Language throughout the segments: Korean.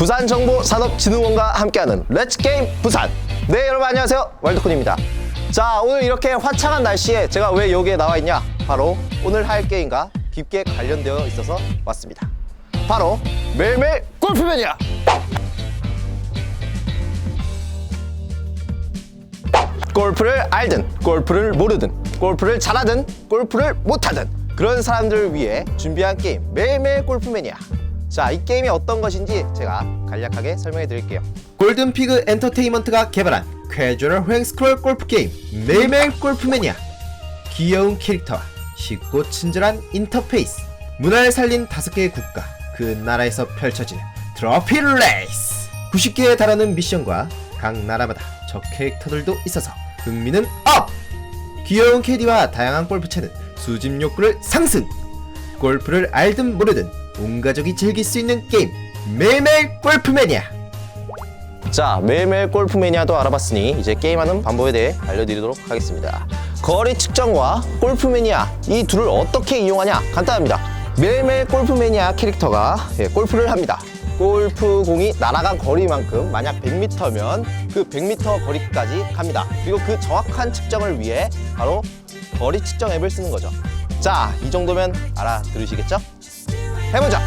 부산정보산업진흥원과 함께하는 렛츠게임 부산. 네 여러분 안녕하세요. 왈드콘입니다. 자 오늘 이렇게 화창한 날씨에 제가 왜 여기에 나와 있냐? 바로 오늘 할 게임과 깊게 관련되어 있어서 왔습니다. 바로 매일매일 골프맨이야. 골프를 알든 골프를 모르든 골프를 잘하든 골프를 못하든 그런 사람들을 위해 준비한 게임 매일매일 골프맨이야 자 이 게임이 어떤 것인지 제가 간략하게 설명해 드릴게요 골든피그 엔터테인먼트가 개발한 캐주얼 횡 스크롤 골프 게임 매일매일 골프맨이야 귀여운 캐릭터와 쉽고 친절한 인터페이스 문화를 살린 다섯 개의 국가 그 나라에서 펼쳐지는 트로피 레이스 90개에 달하는 미션과 각 나라마다 적 캐릭터들도 있어서 흥미는 업! 귀여운 캐디와 다양한 골프채는 수집 욕구를 상승! 골프를 알든 모르든 온 가족이 즐길 수 있는 게임 매일매일 골프 매니아. 자 매일매일 골프 매니아도 알아봤으니 이제 게임하는 방법에 대해 알려드리도록 하겠습니다. 거리 측정과 골프 매니아 이 둘을 어떻게 이용하냐 간단합니다. 매일매일 골프 매니아 캐릭터가 예, 골프를 합니다. 골프 공이 날아간 거리만큼 만약 100m면 그 100m 거리까지 갑니다. 그리고 그 정확한 측정을 위해 바로 거리 측정 앱을 쓰는 거죠. 자 이 정도면 알아들으시겠죠? 해보자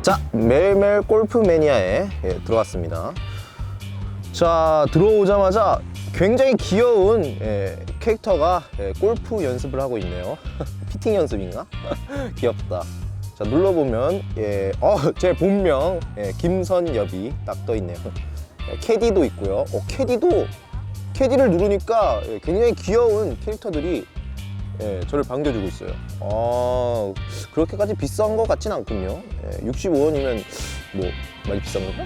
자, 매일매일 골프 매니아에 예, 들어왔습니다. 자, 들어오자마자 굉장히 귀여운 예, 캐릭터가 예, 골프 연습을 하고 있네요. 피팅 연습인가? 귀엽다. 자, 눌러보면, 예, 어, 제 본명, 예, 김선엽이 딱 떠 있네요. 예, 캐디도 있고요. 어, 캐디도, 캐디를 누르니까 예, 굉장히 귀여운 캐릭터들이 예, 저를 반겨주고 있어요. 아, 그렇게까지 비싼 것 같진 않군요. 예, 65원이면 뭐 많이 비싼 건가?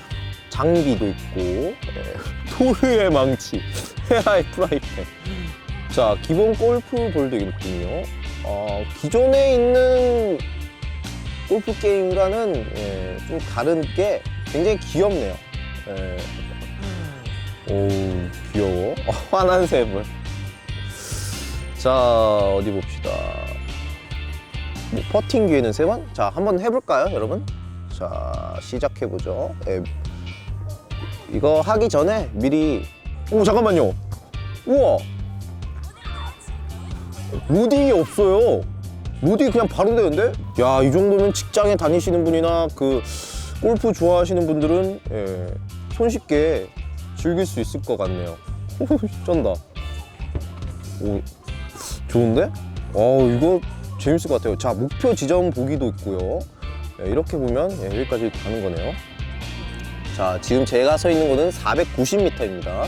장비도 있고, 예, 토르의 망치, 헤아의 프라이팬. 자, 기본 골프 볼도 있군요. 아, 기존에 있는 골프 게임과는 예, 좀 다른 게 굉장히 귀엽네요. 예. 오, 귀여워. 어, 환한 샘을. 자 어디 봅시다 뭐, 퍼팅 기회는 세 번? 자 한번 해볼까요 여러분? 자 시작해 보죠 예, 이거 하기 전에 미리 오 잠깐만요 우와 로딩이 없어요 로딩이 그냥 바로 되는데? 야 이 정도면 직장에 다니시는 분이나 그 골프 좋아하시는 분들은 예, 손쉽게 즐길 수 있을 것 같네요 쩐다 오, 좋은데? 어 이거 재밌을 것 같아요. 자 목표 지점 보기도 있고요. 예, 이렇게 보면 예, 여기까지 가는 거네요. 자 지금 제가 서 있는 곳은 490m입니다.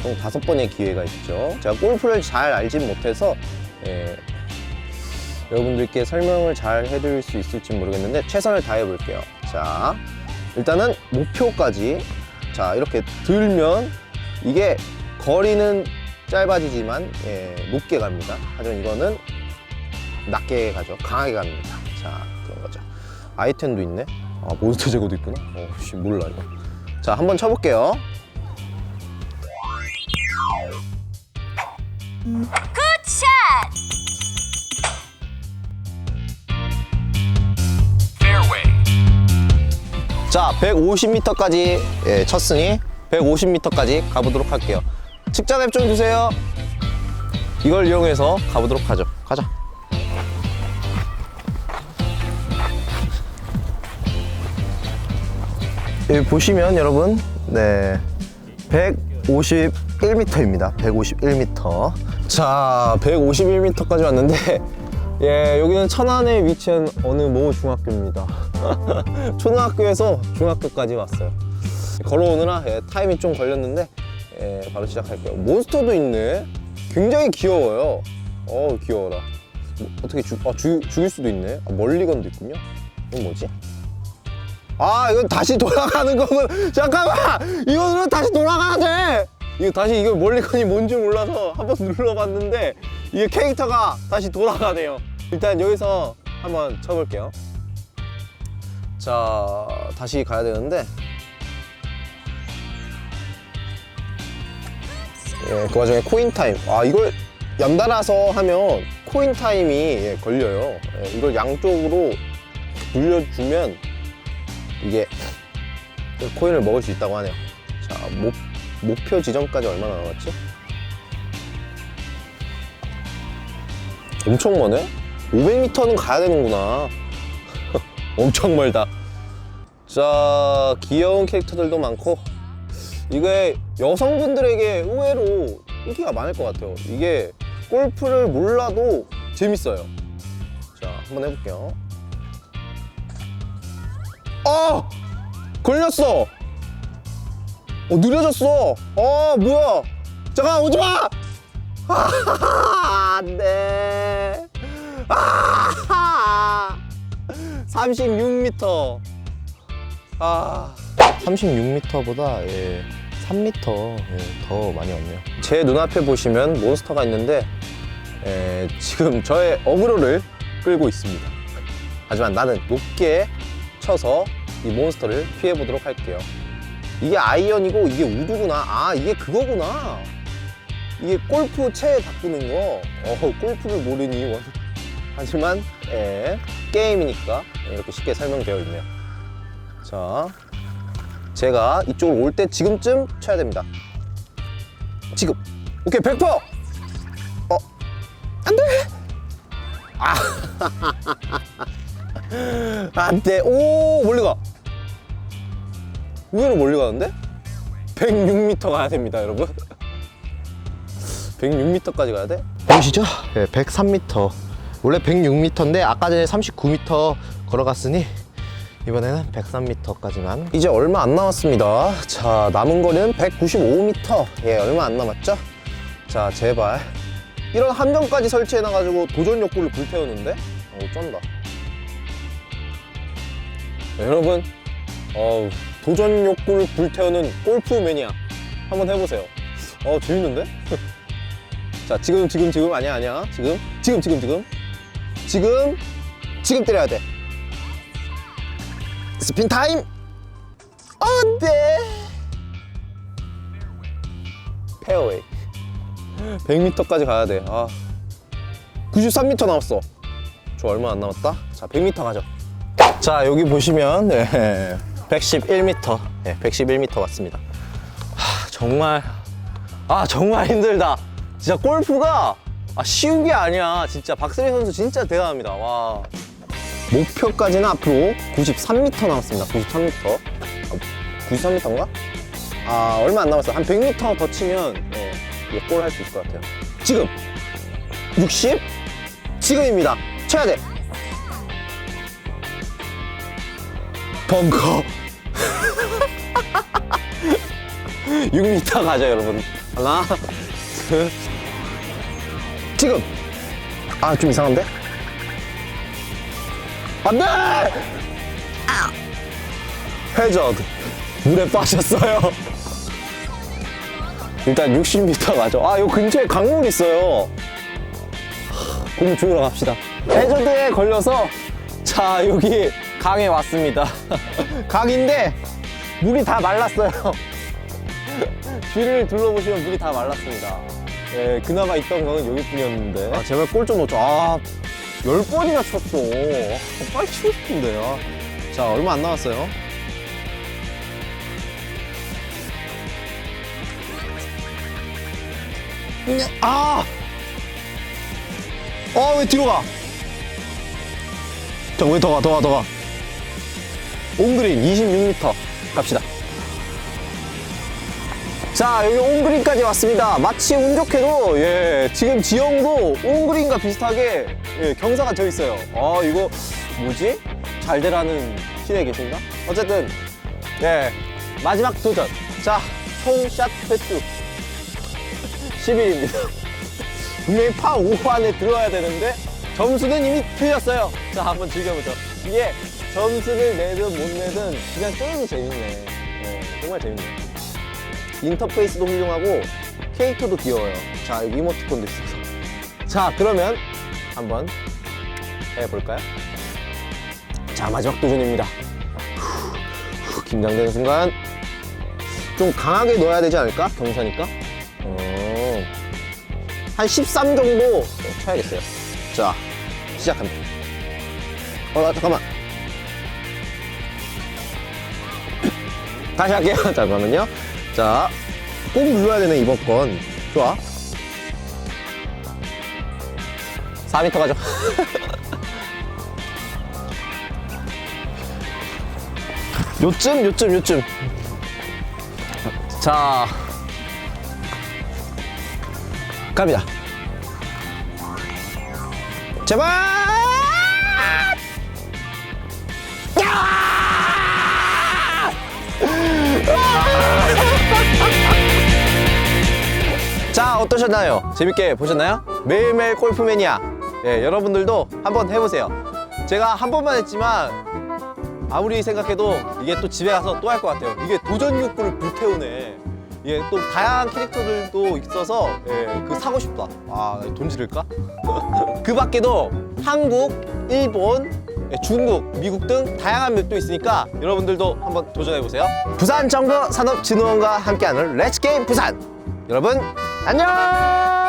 총 다섯 번의 기회가 있죠. 제가 골프를 잘 알진 못해서 예, 여러분들께 설명을 잘 해드릴 수 있을지 모르겠는데 최선을 다해 볼게요. 자 일단은 목표까지 자 이렇게 들면 이게 거리는 짧아지지만 예, 높게 갑니다. 하지만 이거는 낮게 가죠. 강하게 갑니다. 자 그런 거죠. 아이템도 있네. 아 몬스터 제거도 있구나. 어씨 몰라 이거. 자 한번 쳐볼게요. 굿샷! 자 150m까지 예, 쳤으니 150m까지 가보도록 할게요. 측정 앱좀 주세요. 이걸 이용해서 가보도록 하죠. 가자. 여기 보시면 여러분, 네, 151m입니다. 151m. 자, 151m까지 왔는데, 예, 여기는 천안에 위치한 어느 모 중학교입니다. 초등학교에서 중학교까지 왔어요. 걸어오느라 예, 타임이 좀 걸렸는데, 예, 바로 시작할게요. 몬스터도 있네. 굉장히 귀여워요. 어, 귀여워라. 뭐, 어떻게 죽, 아, 죽, 죽일 수도 있네. 아, 멀리건도 있군요. 이건 뭐지? 아, 이건 다시 돌아가는 거군. 잠깐만! 이거는 다시 돌아가야 돼! 이거 다시 이거 멀리건이 뭔지 몰라서 한번 눌러봤는데 이게 캐릭터가 다시 돌아가네요. 일단 여기서 한번 쳐볼게요. 자 다시 가야 되는데. 예, 그 와중에 코인 타임. 아 이걸 연달아서 하면 코인 타임이 예, 걸려요. 예, 이걸 양쪽으로 돌려주면 이게 코인을 먹을 수 있다고 하네요. 자 목, 목표 지점까지 얼마나 남았지? 엄청 머네? 500m는 가야 되는구나. 엄청 멀다. 자, 귀여운 캐릭터들도 많고, 이게 여성분들에게 의외로 인기가 많을 것 같아요. 이게 골프를 몰라도 재밌어요. 자, 한번 해볼게요. 아! 걸렸어! 어, 느려졌어! 아, 뭐야! 잠깐, 오지 마! 아, 안 돼. 아, 36m. 아, 36m보다 예, 3m 예, 더 많이 왔네요. 제 눈앞에 보시면 몬스터가 있는데 예, 지금 저의 어그로를 끌고 있습니다. 하지만 나는 높게 쳐서 이 몬스터를 피해 보도록 할게요. 이게 아이언이고 이게 우드구나. 아, 이게 그거구나. 이게 골프 채 바꾸는 거. 어, 골프를 모르니 원. 하지만 예, 게임이니까 이렇게 쉽게 설명되어 있네요. 자, 제가 이쪽으로 올 때 지금쯤 쳐야 됩니다. 지금. 오케이, 100%! 어, 안 돼! 아, 안 돼. 오, 멀리 가. 의외로 멀리 가는데? 106m 가야 됩니다, 여러분. 106m까지 가야 돼? 보이시죠? 네, 103m. 원래 106m인데 아까 전에 39m 걸어갔으니 이번에는 103m까지만. 이제 얼마 안 남았습니다. 자, 남은 거는 195m. 예, 얼마 안 남았죠? 자, 제발. 이런 함정까지 설치해 놔가지고 도전 욕구를 불태우는데? 어, 쩐다. 네, 여러분, 어우, 도전 욕구를 불태우는 골프 매니아. 한번 해보세요. 어, 재밌는데? 자, 지금, 지금, 지금, 아니야, 아니야. 지금, 지금, 지금, 지금. 지금, 지금 때려야 돼. 스핀 타임! 안 돼! 페어웨이. 100m까지 가야 돼. 아. 93m 남았어. 저 얼마 안 남았다? 자, 100m 가죠. 자, 여기 보시면, 네, 111m. 네, 111m 왔습니다. 하, 정말, 아, 정말 힘들다. 진짜 골프가 아, 쉬운 게 아니야. 진짜 박세리 선수 진짜 대단합니다. 와. 목표까지는 앞으로 93m 남았습니다. 93m. 아, 93m인가? 아, 얼마 안 남았어요. 한 100m 더 치면 예, 이게 골할 수 있을 것 같아요. 지금 60? 지금입니다. 쳐야 돼. 벙커. 6m 가죠, 여러분. 하나, 둘. 지금. 아, 좀 이상한데? 안 돼! 해저드. 물에 빠졌어요. 일단 60m 가죠. 아, 요 근처에 강물 있어요. 하, 공 주우러 갑시다. 해저드에 걸려서, 자, 여기 강에 왔습니다. 강인데, 물이 다 말랐어요. 주위를 둘러보시면 물이 다 말랐습니다. 예, 그나마 있던 강은 여기뿐이었는데. 아, 제발 골 좀 넣죠. 아, 열 번이나 쳤어. 아, 빨리 치고 싶은데. 요 자, 얼마 안 남았어요. 아! 어, 왜 뒤로 가? 자, 왜 더 가, 더 가, 더 가. 온그린 26m 갑시다. 자, 여기 온그린까지 왔습니다. 마치 운 좋게도, 예, 지금 지형도 온그린과 비슷하게, 예, 경사가 져 있어요. 아, 이거, 뭐지? 잘 되라는 신에 계신가? 어쨌든, 예, 마지막 도전. 자, 총샷 횟수 11입니다. 분명히 파5 안에 들어와야 되는데, 점수는 이미 틀렸어요. 자, 한번 즐겨보죠. 이게 점수를 내든 못 내든 그냥 게임이 재밌네. 예, 정말 재밌네. 인터페이스도 훌륭하고 캐릭터도 귀여워요. 자, 여기 이모티콘도 있어서. 자, 그러면 한번 해볼까요? 자, 마지막 도전입니다. 후, 후, 긴장되는 순간 좀 강하게 넣어야 되지 않을까? 경사니까. 어, 한13 정도 쳐야겠어요. 자, 시작합니다. 어, 나 잠깐만. 다시 할게요. 잠깐만요. 자, 꼭 눌러야 되네, 이번 건. 좋아. 4m 가죠. 요쯤, 요쯤, 요쯤. 자, 갑니다. 제발! 어떠셨나요? 재밌게 보셨나요? 매일매일 골프 매니아. 예, 여러분들도 한번 해보세요. 제가 한 번만 했지만 아무리 생각해도 이게 또 집에 가서 또 할 것 같아요. 이게 도전 욕구를 불태우네. 이게 또 다양한 캐릭터들도 있어서 예, 그 사고 싶다. 아돈 지를까? 그 밖에도 한국, 일본, 예, 중국, 미국 등 다양한 맵도 있으니까 여러분들도 한번 도전해보세요. 부산정보산업진흥원과 함께하는 렛츠게임 부산. 여러분 안녕